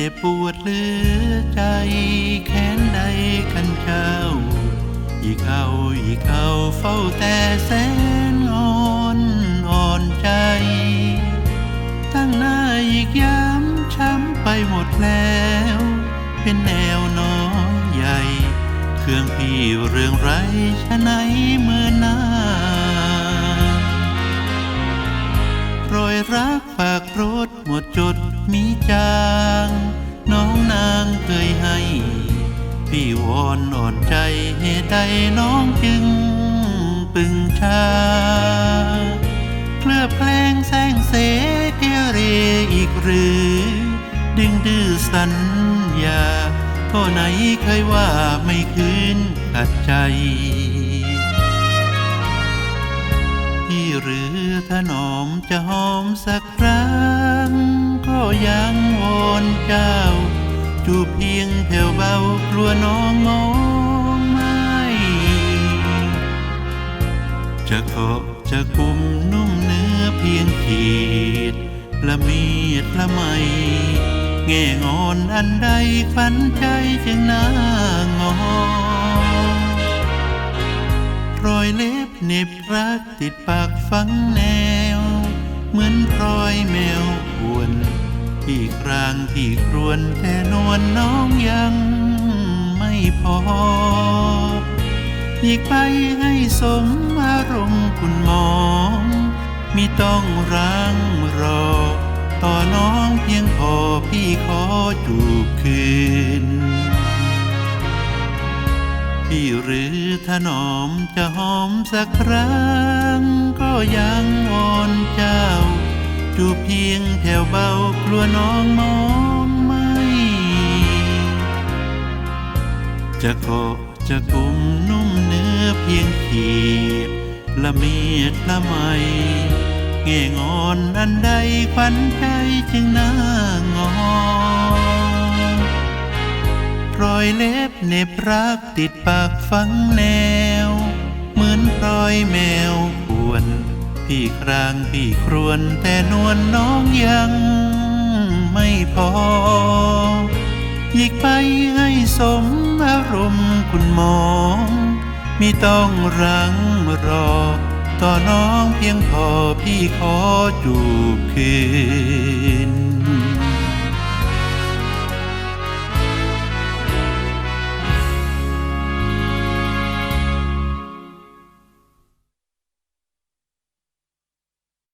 จ็บปวดเหลือใจแค้นใดกันเจ้า อีกเอาอีกเอาเฝ้าแต่แสนอ่อนอ่อนใจ ตั้งหน้าอีกย้ำช้ำไปหมดแล้ว เป็นแนวน้อยใหญ่ เครื่องพี่เรื่องไรชะไหนเมื่อหน้า ยรักฝากรถหมดจดมีจาง น้องนางเคยให้ พี่วอนอ่อนใจเหตุใดน้องจึงปึงชา เคลือบแคลงแสงเสเกเรอีกหรือ ดึงดื้อสัญญาก็ไหนเคยว่าไม่คืนขัดใจ หรือถนอมจะหอมสักครั้ง ก็ยังวอนเจ้า จูบเพียงแผ่วเบากลัวน้องมองไม่จะเกาะจะกุมนุ่มเนื้อเพียงขีดละมีดละไมแง่งอนอันใดฝันใจจึงน่างอรอยเล็บ เน็บรักติดปากฝังแนว เหมือนรอยแมวขวน ที่กลางที่ครวนแต่นวลน้องยังไม่พออีกไปให้สมอารมณ์คุณหมองมีต้องรังรอ ต่อน้องเพียงพอพี่ขอจูบคืน พี่หรือถนอมจะหอมสักครั้ง ก็ยังวอนเจ้า จูเพียงแถวเบากลัวน้องมองไม่ จะเกจะกุมนุ่มเนื้อเพียงขีด ละเมียดละไมแง่งอนอันใดควันใจจึงน่างอน รอยเล็บเน็บรักติดปากฝังแนว เหมือนรอยแมวขวนพี่ครางพี่ครวนแต่นวลน้องยังไม่พออีกไปให้สมอารมณ์คุณมองมีต้องรังรอ ต่อน้องเพียงพอพี่ขอจูบคืน